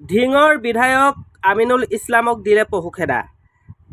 ধিঙৰ বিধায়ক আমিনুল ইছলামক দিলে পহুখেদা।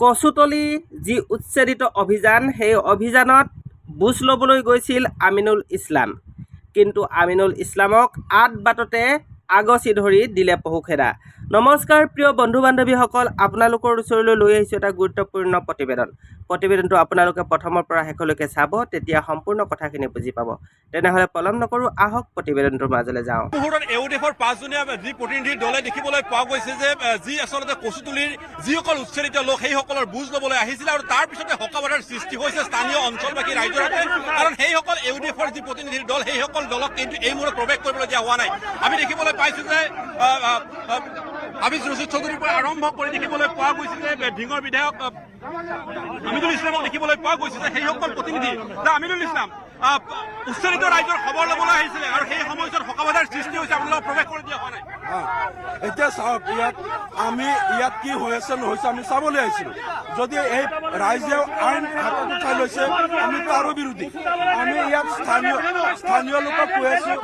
কচুতলি যি উচ্ছেদিত অভিযান, সেই অভিযানত বুজ ল'বলৈ গৈছিল আমিনুল ইছলাম। কিন্তু আমিনুল ইছলামক আদ বাটতে আগচি ধৰি দিলে পহুখেদা। নমস্কাৰ, প্ৰিয় বন্ধু বান্ধৱীসকল আপোনালোকৰ ওচৰলৈ লৈ আহিছোঁ এটা গুৰুত্বপূৰ্ণ প্ৰতিবেদন। প্ৰতিবেদনটো আপোনালোকে প্ৰথমৰ পৰা শেষলৈকে চাব, তেতিয়া সম্পূৰ্ণ কথাখিনি বুজি পাব। তেনেহ'লে পলম নকৰোঁ, আহক প্ৰতিবেদনটোৰ মাজলৈ যাওঁ। মুহূৰ্তত ইউডিএফৰ পাঁচজনীয়া যি প্ৰতিনিধিৰ দলে দেখিবলৈ পোৱা গৈছে যে যি আচলতে কচুতুলিৰ যিসকল উচ্ছেদিত লোক, সেইসকলৰ বুজ ল'বলৈ আহিছিল আৰু তাৰ পিছতে হকাবাধাৰ সৃষ্টি হৈছে স্থানীয় অঞ্চলবাসী ৰাইজৰ হাতে কাৰণ সেইসকল ইউডিএফৰ যি প্ৰতিনিধিৰ দল, সেইসকল দলক কিন্তু এই মুহূৰ্তত প্ৰৱেশ কৰিবলৈ দিয়া হোৱা নাই। আমি দেখিবলৈ পাইছো যে হাফিজ ৰচিদ চৌধুৰীৰ পৰা আৰম্ভ কৰি দেখিবলৈ পোৱা গৈছে যে আহ, বিধায়ক আমিনুল ইছলামক দেখিবলৈ পোৱা গৈছে যে সেইসকল প্ৰতিনিধি যে আমিনুল ইছলাম উচ্ছেদিত ৰাইজৰ খবৰ ল'বলৈ আহিছিলে আৰু সেই সময়ছোৱাত হকাবাধাৰ সৃষ্টি হৈছে, আপোনালোকক প্ৰৱেশ কৰি দিয়া হোৱা নাই। এতিয়া চাওক, ইয়াত আমি, ইয়াত কি হৈ আছে, নহৈছে, আমি চাবলৈ আহিছিলো। যদি এই ৰাইজে আইন হাতত উঠাই লৈছে, আমি তাৰো বিৰোধী। আমি ইয়াত স্থানীয় স্থানীয় লোকক কৈ আছো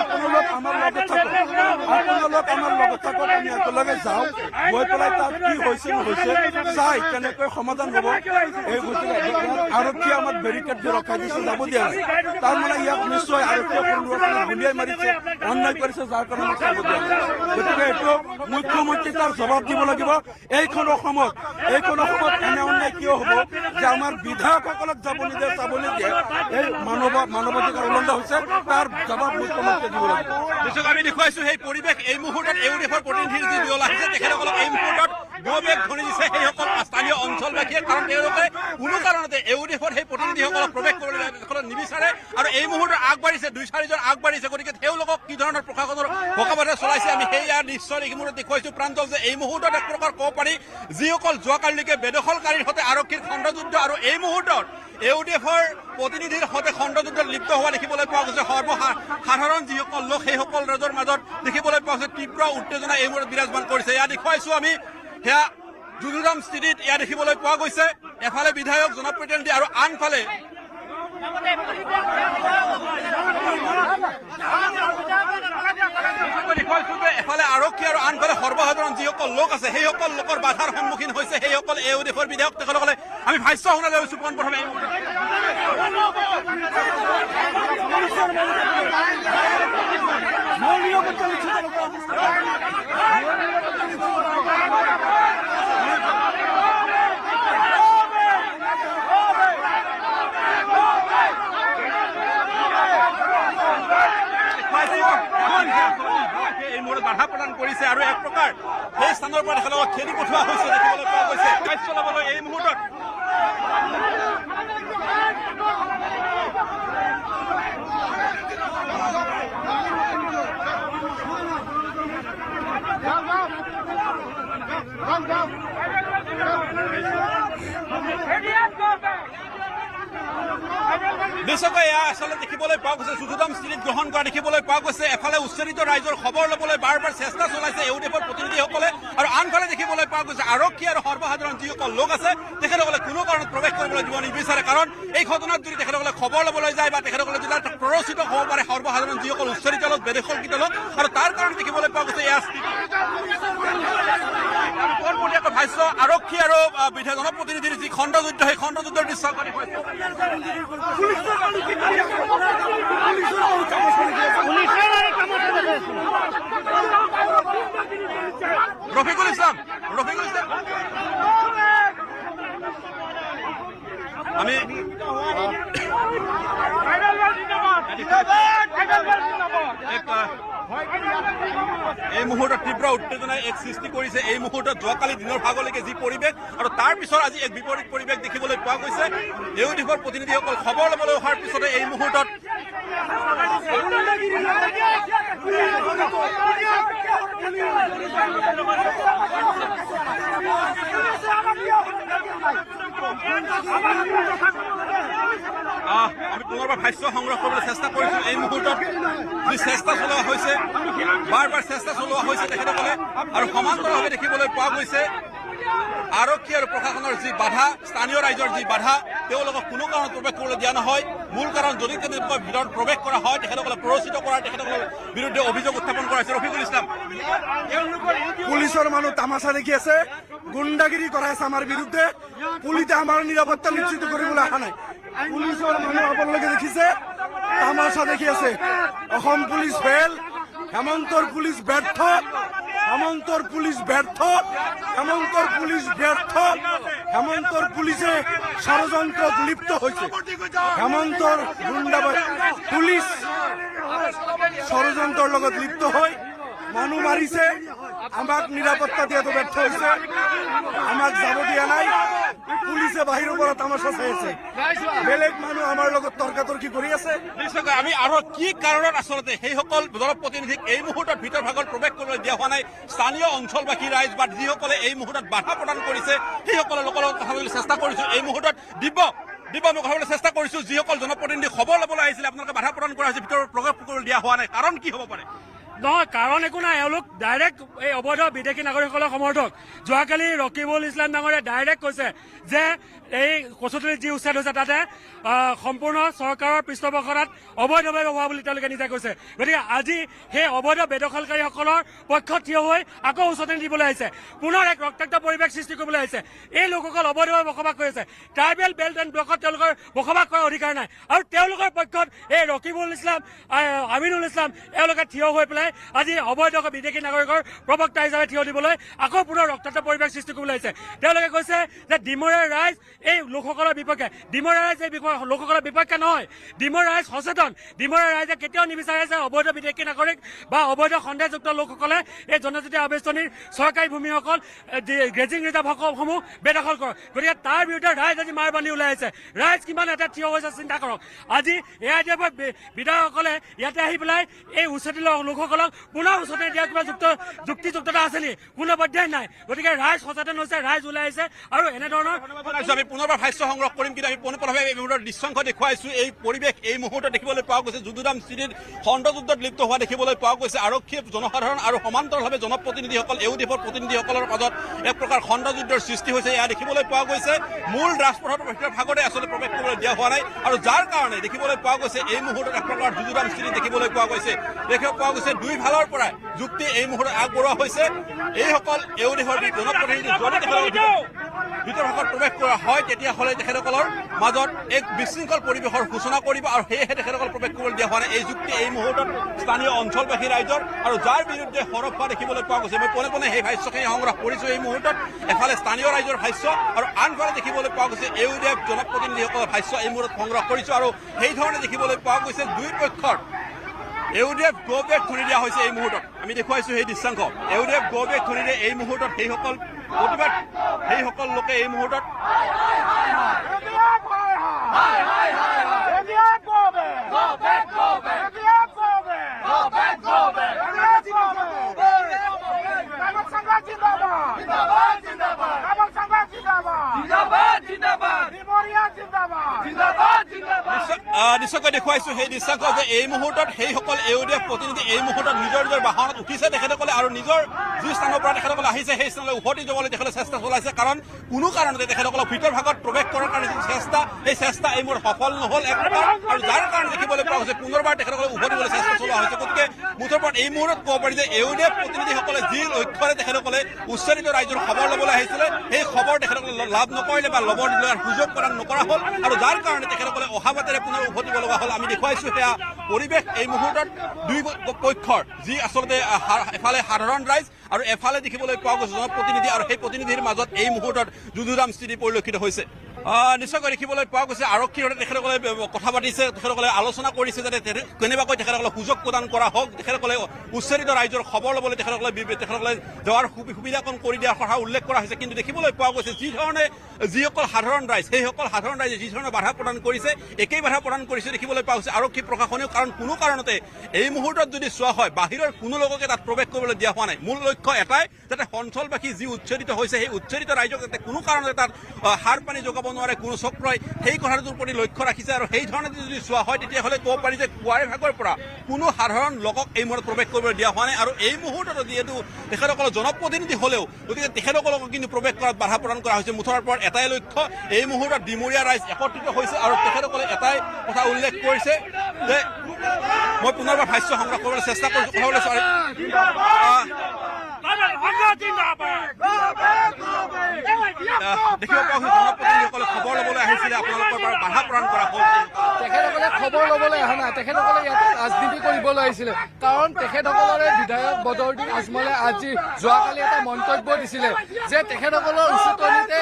আপোনালোক আমাৰ লগত থাকক। আপোনালোক আমাৰ লগত থাকক, আমি একেলগে যাওঁ, গৈ পেলাই তাত কি হৈছে, নহৈছে, চাই কেনেকৈ সমাধান হ'ব। এই গতিকে আৰক্ষীয়ে আমাক বেৰিকেড দি ৰখাই দিছে যাব এইটো মুখ্যমন্ত্ৰী তাৰ জবাব দিব এইখন অসমত এইখন অসমত এনে অন্যায় কিয় হ'ব? যে আমাৰ বিধায়কসকলক যাব নিদিয়ে, চাব নিদিয়ে, এই মানৱ মানৱাধিকাৰ উলংঘা হৈছে, তাৰ জবাব মুখ্যমন্ত্ৰীয়ে দিব আমি দেখুৱাইছো, সেই পৰিৱেশ এই মুহূৰ্তত ইউডিএফৰ প্ৰতিনিধিৰ যি দল আহিছে, তেখেতসকলক এই মুহূৰ্তত গৌবেগ ধৰি দিছে সেইসকল স্থানীয় অঞ্চলবাসীয়ে, কাৰণ কোনো কাৰণতে ইউডিএফৰ সেই প্ৰতিনিধিসকলক প্ৰৱেশ কৰিবলৈ নিবিচাৰে এই মুহূৰ্তত আগবাঢ়িছে, দুই চাৰিজন আগবাঢ়িছে। গতিকে তেওঁলোকক কি ধৰণৰ প্ৰশাসনৰ হকাবাধা চলাইছে, আমি সেয়া নিশ্চয় এই মুহূৰ্তত দেখুৱাইছো। প্ৰাঞ্জল যে এই মুহূৰ্তত এক প্ৰকাৰ ক'ব পাৰি যিসকল যোৱাকালিলৈকে বেদখলকাৰীৰ সৈতে আৰক্ষীৰ খণ্ডযুদ্ধ আৰু এই মুহূৰ্তত ইউডিএফৰ প্ৰতিনিধিৰ সৈতে খণ্ডযুদ্ধত লিপ্ত হোৱা দেখিবলৈ পোৱা গৈছে। সৰ্বসাধাৰণ যিসকল লোক, সেইসকল ৰাইজৰ মাজত দেখিবলৈ পোৱা গৈছে, তীব্ৰ উত্তেজনা এই মুহূৰ্তত বিৰাজমান কৰিছে। এয়া দেখুৱাইছো আমি সেয়া যুযুধাম স্থিতিত এয়া দেখিবলৈ পোৱা গৈছে। এফালে বিধায়ক জনপ্ৰতিনিধি আৰু আনফালে এফালে আৰক্ষী আৰু আনফালে সৰ্বসাধাৰণ যিসকল লোক আছে, সেইসকল লোকৰ বাধাৰ সন্মুখীন হৈছে। সেইসকল এ দেশৰ বিধায়ক, তেখেতসকলে আমি ভাষ্য শুনালৈ পোনপ্ৰথমে এই বাধা প্ৰদান কৰিছে আৰু এক প্ৰকাৰ সেই স্থানৰ পৰা তেখেতসকলক খেদি পঠোৱা হৈছে দেখিবলৈ পোৱা চলাবলৈ এই মুহূৰ্তত নিশ্চয়কৈ এয়া আচলতে দেখিবলৈ পোৱা গৈছে যুযুধাম স্থিতিত কৰা দেখিবলৈ পোৱা গৈছে। এফালে উচ্চাৰিত ৰাইজৰ খবৰ ল'বলৈ বাৰ বাৰ চেষ্টা চলাইছে ইউডিএফৰ প্ৰতিনিধিসকলে আৰু আনফালে দেখিবলৈ পোৱা গৈছে আৰক্ষী আৰু সৰ্বসাধাৰণ যিসকল লোক আছে, তেখেতসকলে কোনো কাৰণত প্ৰৱেশ কৰিবলৈ দিব নিবিচাৰে। কাৰণ এই ঘটনাত যদি তেখেতসকলে খবৰ ল'বলৈ যায় বা তেখেতসকলে যদি তাত প্ৰৰোচিত হ'ব পাৰে, সৰ্বসাধাৰণ যিসকল উচ্চাৰিত লোক, বেদখলকৃত লোক, আৰু তাৰ কাৰণে দেখিবলৈ পোৱা গৈছে এয়া ভাষ্য আৰক্ষী আৰু বিধায়ক জনপ্ৰতিনিধিৰ যি খণ্ডযুদ্ধ সেই খণ্ডযুদ্ধৰ দৃশ্য দেখুৱাইছে রফিকুল ইসলাম রফিকুল ইসলাম আমি এক, এই মুহূৰ্তত তীব্ৰ উত্তেজনাই এক সৃষ্টি কৰিছে। এই মুহূৰ্তত যোৱাকালি দিনৰ ভাগলৈকে যি পৰিৱেশ আৰু তাৰ পিছত আজি এক বিপৰীত পৰিৱেশ দেখিবলৈ পোৱা গৈছে। এই দিশৰ প্ৰতিনিধিসকল খবৰ ল'বলৈ অহাৰ পিছতে এই মুহূৰ্তত আমি পুনৰবাৰ ভাষ্য সংগ্ৰহ কৰিবলৈ চেষ্টা কৰিছো। এই মুহূৰ্তত যি চেষ্টা চলোৱা হৈছে, বাৰ চেষ্টা চলোৱা হৈছে তেখেতসকলে আৰু সমান্তৰালভাৱে দেখিবলৈ পোৱা গৈছে। আৰক্ষী আৰু প্ৰশাসনৰ যি বাধা, স্থানীয় ৰাইজৰ যি বাধা, তেওঁলোকক কোনো কাৰণত প্ৰৱেশ কৰিবলৈ দিয়া নহয়। মূল কাৰণ যদি তেনেকুৱা ভিতৰত প্ৰৱেশ কৰা হয়, তেখেতসকলে প্ৰৰোচিত কৰাৰ তেখেতসকলৰ বিৰুদ্ধে অভিযোগ উত্থাপন কৰা হৈছে ৰফিকুল ইছলাম। পুলিচৰ মানুহ তামাচা দেখি আছে, গুণ্ডাগিৰি কৰাই আছে আমাৰ বিৰুদ্ধে। পুলিচে আমাৰ নিৰাপত্তা নিশ্চিত কৰিবলৈ অহা নাই। মানুহ আপোনালোকে দেখিছে তামাচা দেখি আছে অসম পুলিচ ফেল হেমন্তৰ পুলিচ ব্যৰ্থ হেমন্তৰ পুলিচ ব্যৰ্থ হেমন্তৰ পুলিচ ব্যৰ্থ হেমন্তৰ পুলিচে ষড়যন্ত্ৰত লিপ্ত হৈছে হেমন্তৰ গুণ্ডাবাদ পুলিচ ষড়যন্ত্ৰৰ লগত লিপ্ত হৈ মানুহ মাৰিছে আমাক নিৰাপত্তা দিয়াটো ব্যৰ্থ হৈছে আমাক যাব দিয়া নাই। পুলিচে বাহিৰৰ পৰা তামাচা চাই আছে বেলেগ মানুহ আমাৰ লগত তৰ্কাতৰ্কি কৰি আছে। আমি আৰু কি কাৰণত আচলতে সেইসকল জনপ্ৰতিনিধিক এই মুহূৰ্তত ভিতৰ ভাগত প্ৰৱেশ কৰিবলৈ দিয়া হোৱা নাই, স্থানীয় অঞ্চলবাসী ৰাইজ বা যিসকলে এই মুহূৰ্তত বাধা প্ৰদান কৰিছে, সেইসকলৰ লগত কথা চেষ্টা কৰিছো। এই মুহূৰ্তত দিব্য দিব্য আমি কথা চেষ্টা কৰিছো। যিসকল জনপ্ৰতিনিধি খবৰ ল'বলৈ আহিছিলে, আপোনালোকে বাধা প্ৰদান কৰা হৈছে, ভিতৰত প্ৰৱেশ কৰিবলৈ দিয়া হোৱা নাই। কাৰণ কি হ'ব পাৰে? নহয়, কাৰণ একো নাই। এওঁলোক ডাইৰেক্ট এই অবৈধ বিদেশি নাগৰিকসকলৰ সমৰ্থক। যোৱাকালি ৰকিবুল ইছলাম ডাঙৰে ডাইৰেক্ট কৈছে যে এই কচুতলিত যি উচ্ছেদ হৈছে তাতে সম্পূৰ্ণ চৰকাৰৰ পৃষ্ঠপোষকতাত অবৈধভাৱে হোৱা বুলি তেওঁলোকে নিজে কৈছে। গতিকে আজি সেই অবৈধ বেদখলকাৰীসকলৰ পক্ষত থিয় হৈ আকৌ উচতনি দিবলৈ আহিছে। পুনৰ এক ৰক্তাক্ত পৰিৱেশ সৃষ্টি কৰিবলৈ আহিছে। এই লোকসকল অবৈধভাৱে বসবাস কৰি আছে। ট্ৰাইবেল বেল্ট এণ্ড ব্লকত তেওঁলোকৰ বসবাস কৰাৰ অধিকাৰ নাই। আৰু তেওঁলোকৰ পক্ষত এই ৰকিবুল ইছলাম আমিনুল ইছলাম, এওঁলোকে থিয় হৈ পেলাই আজি অবৈধ বিদেশি নাগৰিকৰ প্ৰবক্তা হিচাপে থিয় দিবলৈ আকৌ পুনৰ ৰক্তাক্ত পৰিৱেশ সৃষ্টি কৰিবলৈ কৈছে যে ডিমৰীয়া ৰাইজ এই লোকসকলৰ বিপক্ষে ডিমৰীয়া ৰাইজ এই লোকসকলৰ বিপক্ষে নহয়। ডিমৰীয়া ৰাইজ সচেতন। ডিমৰীয়া ৰাইজে কেতিয়াও নিবিচাৰে যে অবৈধ বিদেশি নাগৰিক বা অবৈধ সন্দেহযুক্ত লোকসকলে এই জনজাতীয় আৱেষ্টনীৰ চৰকাৰী ভূমিসকল গ্ৰেজিং ৰিজাৰ্ভসমূহ বেদখল কৰক। গতিকে তাৰ বিৰুদ্ধে ৰাইজ আজি মাৰ বান্ধি ওলাই আহিছে। ৰাইজ কিমান এটা থিয় হৈছে চিন্তা কৰক। আজি এ আই ডি এফৰ বিধায়কসকলে ইয়াতে আহি পেলাই এই উচতি লোকসকলক পুনৰ উচতি দিয়াৰ কিবা যুক্ত যুক্তিযুক্ততা আছে নেকি কোনো পৰ্যায় নাই। গতিকে ৰাইজ সচেতন হৈছে, ৰাইজ ওলাই আৰু এনেধৰণৰ আমি পুনৰবাৰ ভাষ্য সংগ্ৰহ কৰিম কিন্তু আমি পোনপটীয়াভাৱে এই মুহূৰ্তত দৃশ্যংশ দেখুৱাইছো। এই পৰিৱেশ এই মুহূৰ্তত দেখিবলৈ পোৱা গৈছে। যুদুৰাম স্থিতিত খণ্ডযুদ্ধত লিপ্ত হোৱা দেখিবলৈ পোৱা গৈছে। আৰক্ষীয়ে জনসাধাৰণ আৰু সমান্তৰালভাৱে জনপ্ৰতিনিধিসকল, এই দেশৰ প্ৰতিনিধিসকলৰ মাজত এক প্ৰকাৰ খণ্ডযুদ্ধৰ সৃষ্টি হৈছে। এয়া দেখিবলৈ পোৱা গৈছে। মূল ৰাজপথৰ ভাগতে আচলতে প্ৰৱেশ কৰিবলৈ দিয়া হোৱা নাই। আৰু যাৰ কাৰণে দেখিবলৈ পোৱা গৈছে, এই মুহূৰ্তত এক প্ৰকাৰ যুদুৰাম স্থিতি দেখিবলৈ পোৱা গৈছে। দেখিব পোৱা গৈছে দুই ফালৰ পৰাই যুক্তি এই মুহূৰ্তত আগবঢ়োৱা হৈছে। এইসকল এই দেশৰ জনপ্ৰতিনিধি ভিতৰ ভাগত প্ৰৱেশ কৰা হয় তেতিয়াহ'লে তেখেতসকলৰ মাজত এক বিশৃংখল পৰিৱেশৰ সূচনা কৰিব আৰু সেয়েহে তেখেতসকল প্ৰৱেশ কৰিবলৈ দিয়া হোৱা নাই। এই যুক্তি এই মুহূৰ্তত স্থানীয় অঞ্চলবাসী ৰাইজৰ আৰু যাৰ বিৰুদ্ধে সৰব হোৱা দেখিবলৈ পোৱা গৈছে। মই পোনে পোনে সেই ভাষ্যখিনি সংগ্ৰহ কৰিছোঁ এই মুহূৰ্তত। এফালে স্থানীয় ৰাইজৰ ভাষ্য আৰু আনফালে দেখিবলৈ পোৱা গৈছে ইউডিএফ জনপ্ৰতিনিধিসকলৰ ভাষ্য এই মুহূৰ্তত সংগ্ৰহ কৰিছোঁ আৰু সেইধৰণে দেখিবলৈ পোৱা গৈছে দুই পক্ষৰ ইউডিএফ গ বেগ ধৰি দিয়া হৈছে এই মুহূৰ্তত আমি দেখুৱাইছো সেই দৃশ্যাংশ ইউডিএফ গ খুলি ধৰিলে এই মুহূৰ্তত সেইসকল প্ৰতিবাদ সেইসকল লোকে এই মুহূৰ্তত নিশ্চয়- আহ, নিশ্চয়কৈ দেখুৱাইছো, সেই দৃশ্যাংশ যে এই মুহূৰ্তত সেইসকল ইউডিএফ প্ৰতিনিধি এই মুহূৰ্তত নিজৰ নিজৰ বাহনত উঠিছে, তেখেতসকলে আৰু নিজৰ যি স্থানৰ পৰা তেখেতসকলে আহিছে, সেই স্থানলৈ উভতি যাবলৈ তেখেতে চেষ্টা চলাইছে। কাৰণ, কোনো কাৰণতে তেখেতসকলক ভিতৰ প্ৰৱেশ কৰাৰ কাৰণে যি চেষ্টা, সেই চেষ্টা এই মুহূৰ্তত সফল নহ'ল আৰু যাৰ কাৰণে দেখিবলৈ পোৱা গৈছে, পুনৰবাৰ তেখেতসকলে উভতিবলৈ চেষ্টা চলোৱা হৈছে। গতিকে, মুঠৰ ওপৰত এই মুহূৰ্তত ক'ব পাৰি যে ইউডিএফ প্ৰতিনিধিসকলে যি লক্ষ্যৰে তেখেতসকলে উচ্চাৰিত ৰাইজৰ খবৰ ল'বলৈ আহিছিলে, সেই খবৰ তেখেতসকলে লাভ নকৰিলে বা ল'ব সুযোগ প্ৰদান নকৰা হ'ল। আৰু যাৰ কাৰণে তেখেতসকলে অহা বাটেৰে পুনৰ উভতিব লগা হ'ল। আমি দেখুৱাইছো সেয়া পৰিৱেশ এই মুহূৰ্তত দুই পক্ষৰ, যি আচলতে এফালে সাধাৰণ ৰাইজ আৰু এফালে দেখিবলৈ পোৱা গৈছে জনপ্ৰতিনিধি আৰু সেই প্ৰতিনিধিৰ মাজত এই মুহূৰ্তত যুঁজুৰাম স্থিতি পৰিলক্ষিত হৈছে। নিশ্চয়কৈ দেখিবলৈ পোৱা গৈছে, আৰক্ষীৰ সৈতে তেখেতসকলে কথা পাতিছে, তেখেতসকলে আলোচনা কৰিছে যাতে কেনেবাকৈ তেখেতসকলক সুযোগ প্ৰদান কৰা হওক, তেখেতসকলে উচ্চাৰিত ৰাইজৰ খবৰ ল'বলৈ তেখেতসকলে তেখেতসকলে যোৱাৰ সুবিধাকণ কৰি দিয়াৰ কথা উল্লেখ কৰা হৈছে। কিন্তু দেখিবলৈ পোৱা গৈছে, যি ধৰণে, যিসকল সাধাৰণ ৰাইজ, সেইসকল সাধাৰণ ৰাইজে যি ধৰণে বাধা প্ৰদান কৰিছে, একেই বাধা প্ৰদান কৰিছে দেখিবলৈ পোৱা গৈছে। আৰক্ষী প্ৰশাসনেও কাৰণ কোনো কাৰণতে এই মুহূৰ্তত যদি চোৱা হয়, বাহিৰৰ কোনো লোককে তাত প্ৰৱেশ কৰিবলৈ দিয়া হোৱা নাই। মূল লক্ষ্য লক্ষ্য এটাই যাতে অঞ্চলবাসী যি উচ্ছেদিত হৈছে, সেই উচ্ছেদিত ৰাইজক যাতে কোনো কাৰণতে তাত সাৰ পানী যোগাব নোৱাৰে কোনো চক্ৰই সেই কথাটোৰ প্ৰতি লক্ষ্য ৰাখিছে আৰু সেই ধৰণে যদি চোৱা হয় তেতিয়াহ'লে ক'ব পাৰি যে পুৱাৰে ভাগৰ পৰা কোনো সাধাৰণ লোকক এই মুহূৰ্তত প্ৰৱেশ কৰিবলৈ দিয়া হোৱা নাই আৰু এই মুহূৰ্তত যিহেতু তেখেতসকলৰ জনপ্ৰতিনিধি হ'লেও গতিকে তেখেতসকলক কিন্তু প্ৰৱেশ কৰাত বাধা প্ৰদান কৰা হৈছে। মুঠৰ ওপৰত এটাই লক্ষ্য এই মুহূৰ্তত ডিমৰীয়া ৰাইজ একত্ৰিত হৈছে আৰু তেখেতসকলে এটাই কথা উল্লেখ কৰিছে যে মই পুনৰবাৰ ভাষ্য সংগ্ৰহ কৰিবলৈ চেষ্টা কৰিছোঁ কথা আহ, দেখিব গৈছে জনপ্ৰতিনিধিসকলে খবৰ ল'বলৈ আহিছিলে আপোনালোকৰ বাধা প্ৰদান কৰা হ'ল তেখেতসকলে খবৰ ল'বলৈ অহা নাই। তেখেতসকলে ইয়াতে ৰাজনীতি কৰিবলৈ আহিছিলে। কাৰণ তেখেতসকলৰে বিধায়ক বদৰুদ্দিন আজমলে আজি যোৱাকালি এটা মন্তব্য দিছিলে যে তেখেতসকলৰ উচতনিতে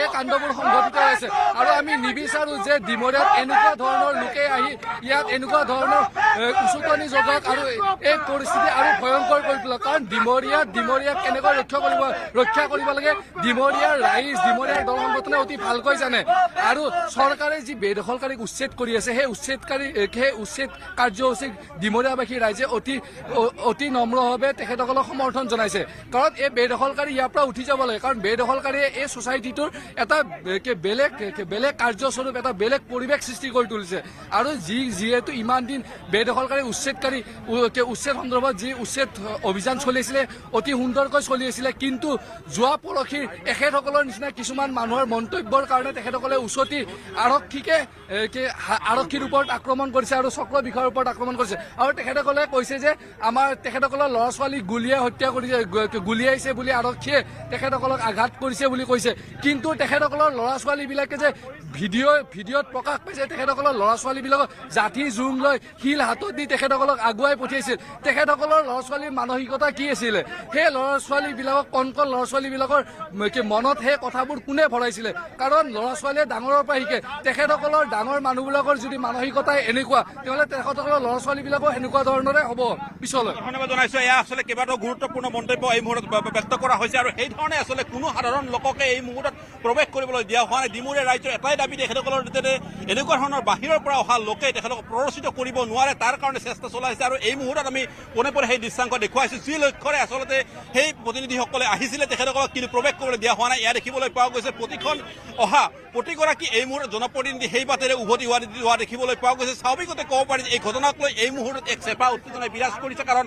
এই কাণ্ডবোৰ সংঘটিত হৈছে। আৰু আমি নিবিচাৰো যে ডিমৰীয়াত এনেকুৱা ধৰণৰ লোকে আহি ইয়াত এনেকুৱা ধৰণৰ এ, উচতনি আৰু এই পৰিস্থিতি আৰু ভয়ংকৰ কৰি তোলে কাৰণ ডিমৰীয়াত ডিমৰীয়াক কেনেকৈ ৰক্ষা কৰিব ৰক্ষা কৰিব লাগে? ডিমৰীয়াৰ ৰাইজ ডিমৰীয়াৰ দল সংগঠনে অতি ভালকৈ জানে। আৰু চৰকাৰে যি বেদখলকাৰীক উচ্ছেদ কৰি আছে সেই উচ্ছেদকাৰী সেই উচ্ছেদ কাৰ্যসূচীক ডিমৰীয়াবাসী ৰাইজে অতি অতি নম্ৰভাৱে তেখেতসকলক সমৰ্থন জনাইছে। কাৰণ এই বেদখলকাৰী ইয়াৰ পৰা উঠি যাব লাগে। কাৰণ বেদখলকাৰীয়ে এই ছ'চাইটিটোৰ এটা বেলেগ বেলেগ কাৰ্যস্বৰূপ, এটা বেলেগ পৰিৱেশ সৃষ্টি কৰি তুলিছে। আৰু যি, যিহেতু ইমান দিন বেদখলকাৰী উচ্ছেদকাৰী উচ্ছেদ সন্দৰ্ভত যি উচ্ছেদ অভিযান চলিছিলে অতি সুন্দৰকৈ চলি আছিলে, কিন্তু যোৱা পৰহিৰ এখেতসকলৰ নিচিনা কিছুমান মানুহৰ মন্তব্যৰ কাৰণে তেখেতসকলে উচতি আৰক্ষীকে আৰক্ষীৰ ওপৰত আক্ৰমণ কৰিছে আৰু চক্ৰ বিষয়ৰ ওপৰত আক্ৰমণ কৰিছে। আৰু তেখেতসকলে কৈছে যে, আমাৰ তেখেতসকলৰ ল'ৰা ছোৱালীক গুলীয়াই হত্যা কৰিছে গুলীয়াইছে বুলি আৰক্ষীয়ে তেখেতসকলক আঘাত কৰিছে বুলি কৈছে। কিন্তু তেখেতসকলৰ ল'ৰা ছোৱালীবিলাকে যে ভিডিঅ' ভিডিঅ'ত প্ৰকাশ পাইছে, তেখেতসকলৰ ল'ৰা ছোৱালীবিলাকক জাঠি জোং লৈ শিল হাতত দি তেখেতসকলক আগুৱাই পঠিয়াইছিল। তেখেতসকলৰ ল'ৰা ছোৱালীৰ মানসিকতা কি আছিলে? সেই ল'ৰা ছোৱালীবিলাকক কণ কণ ল'ৰা ছোৱালীবিলাকৰ মনত সেই কথাবোৰ কোনে ভৰাইছিলে? কাৰণ ল'ৰা ছোৱালীয়ে ডাঙৰৰ পৰা শিকে। তেখেতসকলৰ ডাঙৰ মানুহবিলাকৰ যদি মানসিকতাই এনেকুৱা, তেতিয়াহ'লে তেখেতসকলৰ ল'ৰা ছোৱালীবিলাকো সেনেকুৱা ধৰণৰে হ'ব পিছলৈ। ধন্যবাদ জনাইছো। এয়া আচলতে কেইবাটাও গুৰুত্বপূৰ্ণ মন্তব্য এই মুহূৰ্তত ব্যক্ত কৰা হৈছে আৰু সেই আচলতে কোনো সাধাৰণ লোককে এই মুহূৰ্তত প্ৰৱেশ কৰিবলৈ দিয়া হোৱা নাই। ডিমুৰীয়া ৰাজ্যৰ এটাই দাবি তেখেতসকলৰ যাতে এনেকুৱা ধৰণৰ বাহিৰৰ পৰা অহা লোকে তেখেতক প্ৰৰোচিত কৰিব নোৱাৰে, তাৰ কাৰণে চেষ্টা চলাইছে আৰু এই মুহূৰ্তত আমি পোনে পোনে সেই দৃশ্যাংক দেখুৱাইছো, যি লক্ষ্যৰে আচলতে সেই প্ৰতিনিধিসকলে আহিছিলে, তেখেতসকলক কিন্তু প্ৰৱেশ কৰিবলৈ দিয়া হোৱা নাই। এয়া দেখিবলৈ পোৱা গৈছে, প্ৰতিখন অহা প্ৰতিগৰাকী এই মুহূৰ্তত জনপ্ৰতিনিধি সেই বাটেৰে উভতি হোৱা হোৱা দেখিবলৈ পোৱা গৈছে। স্বাভাৱিকতে ক'ব পাৰি এই ঘটনাক লৈ এই মুহূৰ্তত এক চেপা উত্তেজনাই বিৰাজ কৰিছে, কাৰণ